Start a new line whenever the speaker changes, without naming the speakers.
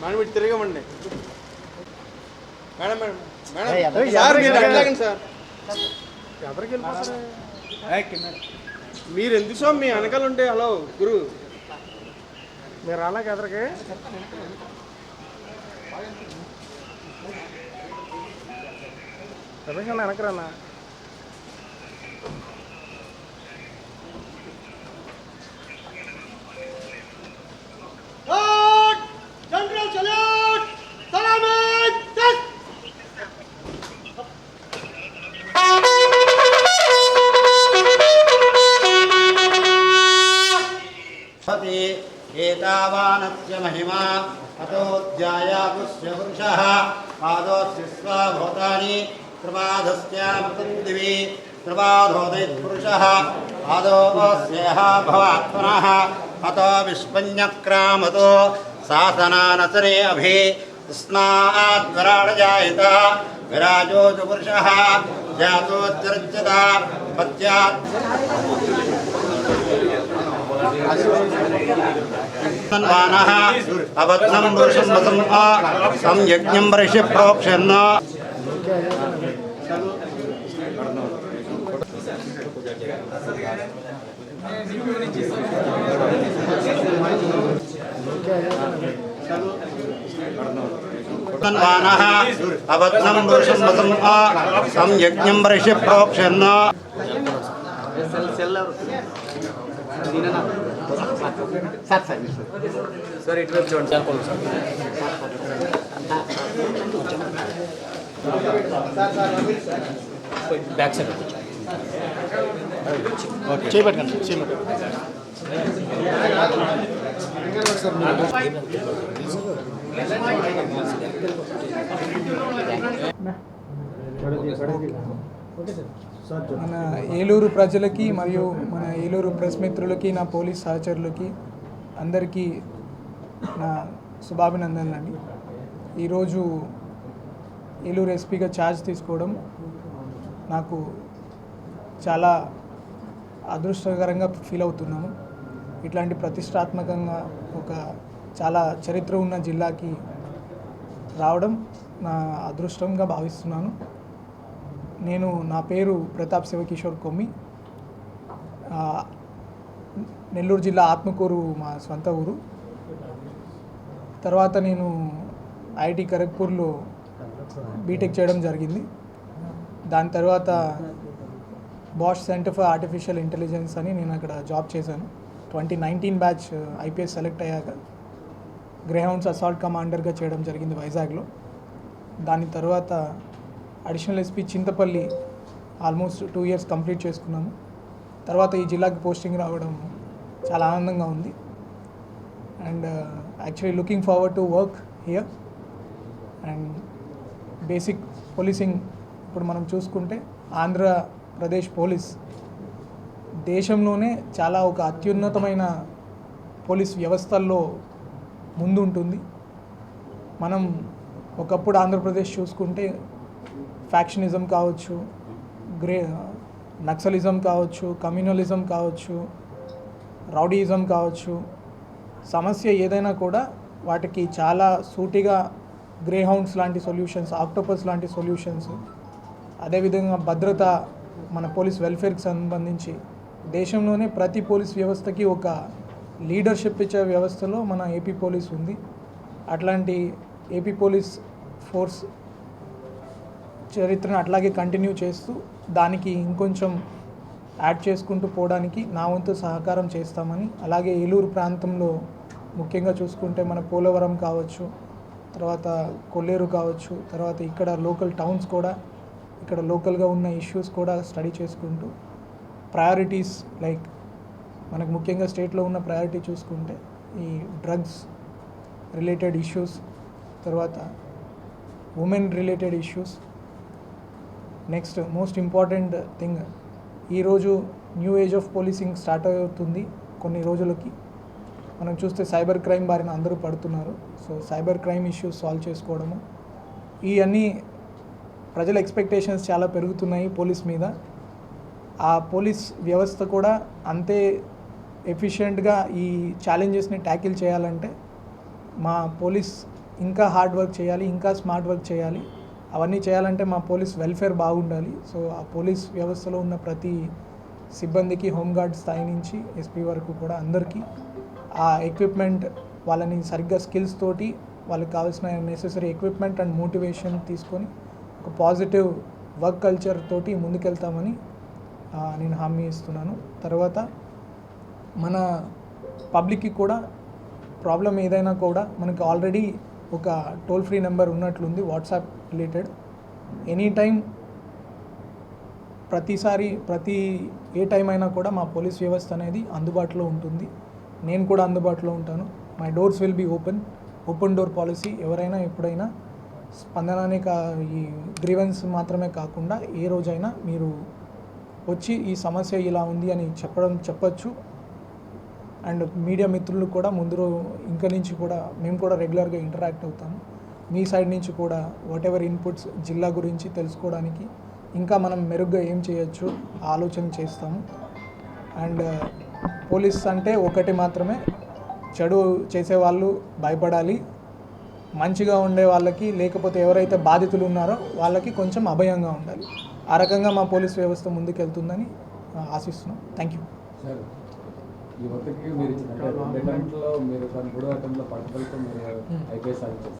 Madam ఇటు తిరగమండి. Madam madam
madam.
Sir మీరు sir.
ఎవరికి వెళ్ళిపోతారు?
మీరు ఎందుకు స్వామి మీ వెనకాల ఉంటే హలో గురు.
మీరు అలాగే ఎదరికి రమేష్
महिमा अतोध्यायापुष्य पुरुषः पादोस्वा भूतानि प्रमाधस्यामृतपृथिवी प्रमाधोदयपुरुषः पादोस्यः भवात्मनः, अतो विष्पन्यक्रामतो सासनानसरे अभि स्नाद्वराडजायत विराजो पुरुषः जातोद्रज्यता पत्या అబద్ధం పురుషం వసం సంయజ్ఞం వరిషి ప్రోక్షన్న అబద్ధం పురుషం వసం యజ్ఞం వరిషి ప్రోక్షన్న
చేపట్టండి చేపట్టండి
మన ఏలూరు ప్రజలకి మరియు మన ఏలూరు ప్రెస్ మిత్రులకి నా పోలీస్ సహచరులకి అందరికీ నా శుభాభినందనలు అండి ఈరోజు ఏలూరు ఎస్పీగా ఛార్జ్ తీసుకోవడం నాకు చాలా అదృష్టకరంగా ఫీల్ అవుతున్నాను. ఇట్లాంటి ప్రతిష్టాత్మకంగా ఒక చాలా చరిత్ర ఉన్న జిల్లాకి రావడం నా అదృష్టంగా భావిస్తున్నాను. నేను నా పేరు ప్రతాప్ శివకిషోర్ కొమ్మి. నెల్లూరు జిల్లా ఆత్మకూరు మా సొంత ఊరు. తర్వాత నేను ఐఐటి ఖరగ్పూర్లో బీటెక్ చేయడం జరిగింది. దాని తర్వాత Bosch centre for artificial intelligence అని నేను అక్కడ జాబ్ చేశాను. Twenty nineteen batch IPS select అయ్యాక గ్రేహౌండ్స్ అసాల్ట్ కమాండర్గా చేయడం జరిగింది వైజాగ్లో. దాని తర్వాత additional SP Chintapalli almost two years complete చేసుకున్నాము. తర్వాత ఈ జిల్లాకి పోస్టింగ్ రావడం చాలా ఆనందంగా ఉంది. And actually looking forward to work here and basic policing ఇప్పుడు మనం చూసుకుంటే ఆంధ్రప్రదేశ్ పోలీస్ దేశంలోనే చాలా ఒక అత్యున్నతమైన పోలీస్ వ్యవస్థల్లో ముందుంటుంది. మనం ఒకప్పుడు ఆంధ్రప్రదేశ్ చూసుకుంటే ఫ్యాక్షనిజం కావచ్చు గ్రే నక్సలిజం కావచ్చు కమ్యూనలిజం కావచ్చు రౌడీయిజం కావచ్చు సమస్య ఏదైనా కూడా వాటికి చాలా సూటిగా గ్రేహౌండ్స్ లాంటి సొల్యూషన్స్ ఆక్టోపస్ లాంటి సొల్యూషన్స్ అదేవిధంగా భద్రత మన పోలీస్ వెల్ఫేర్కి సంబంధించి దేశంలోనే ప్రతి పోలీస్ వ్యవస్థకి ఒక లీడర్షిప్ ఇచ్చే వ్యవస్థలో మన ఏపీ పోలీస్ ఉంది. అట్లాంటి ఏపీ పోలీస్ ఫోర్స్ చరిత్రను అట్లాగే కంటిన్యూ చేస్తూ దానికి ఇంకొంచెం యాడ్ చేసుకుంటూ పోవడానికి నా వంతు సహకారం చేస్తామని అలాగే ఏలూరు ప్రాంతంలో ముఖ్యంగా చూసుకుంటే మన పోలవరం కావచ్చు తర్వాత కొల్లేరు కావచ్చు తర్వాత ఇక్కడ లోకల్ టౌన్స్ కూడా ఇక్కడ లోకల్గా ఉన్న ఇష్యూస్ కూడా స్టడీ చేసుకుంటూ ప్రయారిటీస్ లైక్ మనకు ముఖ్యంగా స్టేట్లో ఉన్న ప్రయారిటీ చూసుకుంటే ఈ డ్రగ్స్ రిలేటెడ్ ఇష్యూస్ తర్వాత women related issues next most important thing ఈరోజు new age of policing start అవుతుంది కొన్ని రోజులకి. మనం చూస్తే సైబర్ క్రైమ్ బారిన అందరూ పడుతున్నారు. So cyber crime issues solve చేసుకోవడము. ఇవన్నీ ప్రజల ఎక్స్పెక్టేషన్స్ చాలా పెరుగుతున్నాయి పోలీస్ మీద. ఆ పోలీస్ వ్యవస్థ కూడా అంతే ఎఫిషియెంట్గా ఈ ఛాలెంజెస్ని ట్యాకిల్ చేయాలంటే మా పోలీస్ ఇంకా హార్డ్ వర్క్ చేయాలి ఇంకా స్మార్ట్ వర్క్ చేయాలి. అవన్నీ చేయాలంటే మా పోలీస్ వెల్ఫేర్ బాగుండాలి. సో ఆ పోలీస్ వ్యవస్థలో ఉన్న ప్రతి సిబ్బందికి హోంగార్డ్ స్థాయి నుంచి ఎస్పీ వరకు కూడా అందరికీ ఆ ఎక్విప్మెంట్ వాళ్ళని సరిగ్గా స్కిల్స్ తోటి వాళ్ళకి కావాల్సిన నెసెసరీ ఎక్విప్మెంట్ అండ్ మోటివేషన్ తీసుకొని ఒక పాజిటివ్ వర్క్ కల్చర్ తోటి ముందుకెళ్తామని నేను హామీ ఇస్తున్నాను. తర్వాత మన పబ్లిక్కి కూడా ప్రాబ్లం ఏదైనా కూడా మనకి ఆల్రెడీ ఒక టోల్ ఫ్రీ నెంబర్ ఉన్నట్లుంది వాట్సాప్ రిలేటెడ్ ఎనీ టైం ప్రతిసారి ప్రతి ఏ టైం అయినా కూడా మా పోలీస్ వ్యవస్థ అనేది అందుబాటులో ఉంటుంది. నేను కూడా అందుబాటులో ఉంటాను. My doors will be open open door policy ఎవరైనా ఎప్పుడైనా స్పందననే కా ఈ గ్రీవెన్స్ మాత్రమే కాకుండా ఏ రోజైనా మీరు వచ్చి ఈ సమస్య ఇలా ఉంది అని చెప్పడం చెప్పచ్చు. అండ్ మీడియా మిత్రులు కూడా ముందు ఇంకా నుంచి కూడా మేము కూడా రెగ్యులర్గా ఇంటరాక్ట్ అవుతాము. మీ సైడ్ నుంచి కూడా వాట్ ఎవర్ ఇన్పుట్స్ జిల్లా గురించి తెలుసుకోవడానికి ఇంకా మనం మెరుగ్గా ఏం చేయొచ్చు ఆలోచన చేస్తాము. అండ్ పోలీస్ అంటే ఒకటి మాత్రమే చెడు చేసేవాళ్ళు భయపడాలి మంచిగా ఉండే వాళ్ళకి లేకపోతే ఎవరైతే బాధితులు ఉన్నారో వాళ్ళకి కొంచెం అభయంగా ఉండాలి. ఆ రకంగా మా పోలీస్ వ్యవస్థ ముందుకెళ్తుందని ఆశిస్తున్నాం. థ్యాంక్ యూ
సార్ యువతకి మీరు ఇచ్చిన అటెంప్ట్లో మీరు కానీ మూడో అటెంప్ట్లో పట్టుదలతో మీరు ఐపీఎస్ సాధించారు